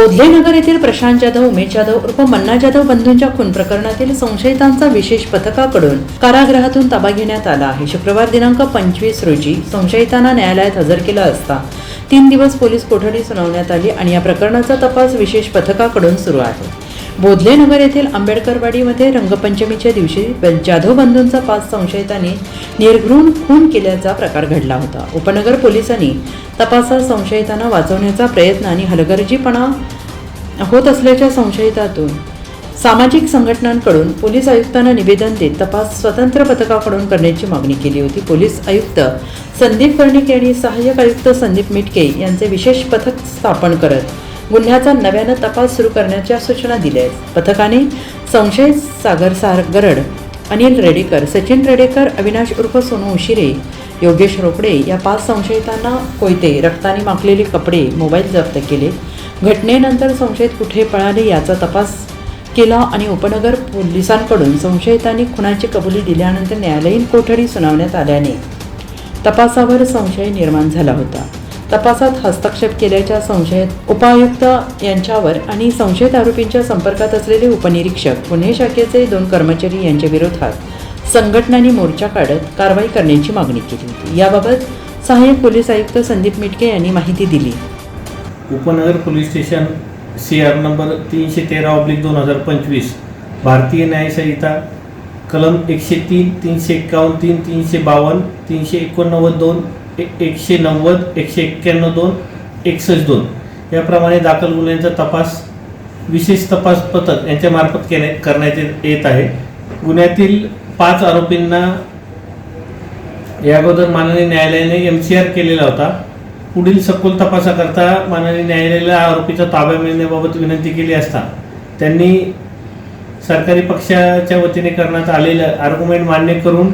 बोधलेनगर येथील प्रशांत जाधव उमेश जाधव उर्फ मन्ना जाधव बंधूंच्या खून प्रकरणातील संशयितांचा विशेष पथकाकडून कारागृहातून ताबा घेण्यात आला आहे. शुक्रवार दिनांक पंचवीस रोजी संशयितांना न्यायालयात हजर केलं असता तीन दिवस पोलीस कोठडी सुनावण्यात आली आणि या प्रकरणाचा तपास विशेष पथकाकडून सुरू आहे. बोधलेनगर येथील आंबेडकरवाडीमध्ये रंगपंचमीच्या दिवशी जाधव बंधूंचा पाच संशयितांनी निर्घृण खून केल्याचा प्रकार घडला होता. उपनगर पोलिसांनी तपासात संशयितांना वाचवण्याचा प्रयत्न आणि हलगर्जीपणा होत असल्याच्या संशयितातून सामाजिक संघटनांकडून पोलीस आयुक्तांना निवेदन देत तपास स्वतंत्र पथकाकडून करण्याची मागणी केली होती. पोलीस आयुक्त संदीप कर्णिके आणि सहाय्यक आयुक्त संदीप मिटके यांचे विशेष पथक स्थापन करत गुन्ह्याचा नव्यानं तपास सुरू करण्याच्या सूचना दिल्या आहेत. पथकाने संशय सागर सारगरड अनिल रेडेकर सचिन रेडेकर अविनाश उर्फ सोनू उशिरे योगेश रोकडे या पाच संशयितांना कोयते रक्ताने माखलेले कपडे मोबाईल जप्त केले. घटनेनंतर संशयित कुठे पळाले याचा तपास केला आणि उपनगर पोलिसांकडून संशयितांनी खुनाची कबुली दिल्यानंतर न्यायालयीन कोठडी सुनावण्यात आल्याने तपासावर संशय निर्माण झाला होता. तपासात हस्तक्षेप केल्याच्या संशयित उपायुक्त यांच्यावर आणि संशयित आरोपींच्या संपर्कात असलेले उपनिरीक्षक गुन्हे शाखेचे दोन कर्मचारी यांच्या विरोधात संघटनांनी मोर्चा काढत कारवाई करण्याची मागणी केली होती. याबाबत सहाय्यक पोलीस आयुक्त संदीप मिटके यांनी माहिती दिली. उपनगर police station C R number तीनशे तेरा ऑब्लिक दोन हजार पंचवीस भारतीय न्यायसंहिता कलम एकशे तीन तीनशे एक्कावन्न तीन तीनशे बावन्न तीनशे एकोणनव्वद दोन एकशे नव्वद एकशे एक्क्याण्णव दोन एकसष्ट दोन. याप्रमाणे दाखल गुन्ह्यांचा तपास विशेष तपास पथक यांच्यामार्फत केले करण्यात येत- आहे. गुन्ह्यातील पाच आरोपींना या अगोदर माननीय न्यायालयाने एम सी आर केलेला होता. पुढील सखोल तपासाकरता माननीय न्यायालयाला आरोपीचा ताब्या मिळण्याबाबत विनंती केली असता त्यांनी सरकारी पक्षाच्या वतीने करण्यात आलेलं आर्ग्युमेंट मान्य करून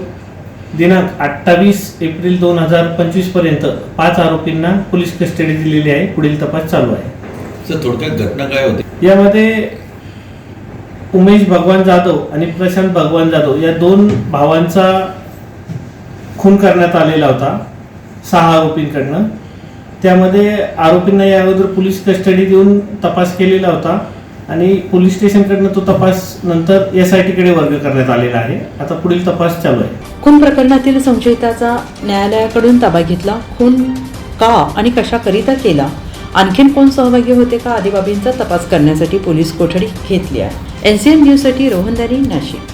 दिनांक अठ्ठावीस एप्रिल दोन हजार पंचवीसपर्यंत पाच आरोपींना पोलीस कस्टडी दिलेली आहे. पुढील तपास चालू आहे. सर थोडक्यात घटना काय होती? यामध्ये उमेश भगवान जाधव आणि प्रशांत भगवान जाधव या दोन भावांचा खून करण्यात आलेला होता सहा आरोपींकडनं. त्यामध्ये आरोपींना या अगोदर पोलीस कस्टडी देऊन तपास केलेला होता. आणि पोलीस स्टेशनकडनं तो तपास नंतर एस आय टीकडे वर्ग करण्यात आलेला आहे. आता पुढील तपास चालू आहे. खून प्रकरणातील संशयिताचा न्यायालयाकडून ताबा घेतला. खून का आणि कशाकरिता केला? आणखीन कोण सहभागी होते का? आदी बाबींचा तपास करण्यासाठी पोलीस कोठडी घेतली आहे. एन सी न्यूजसाठी रोहनदारी नाशिक.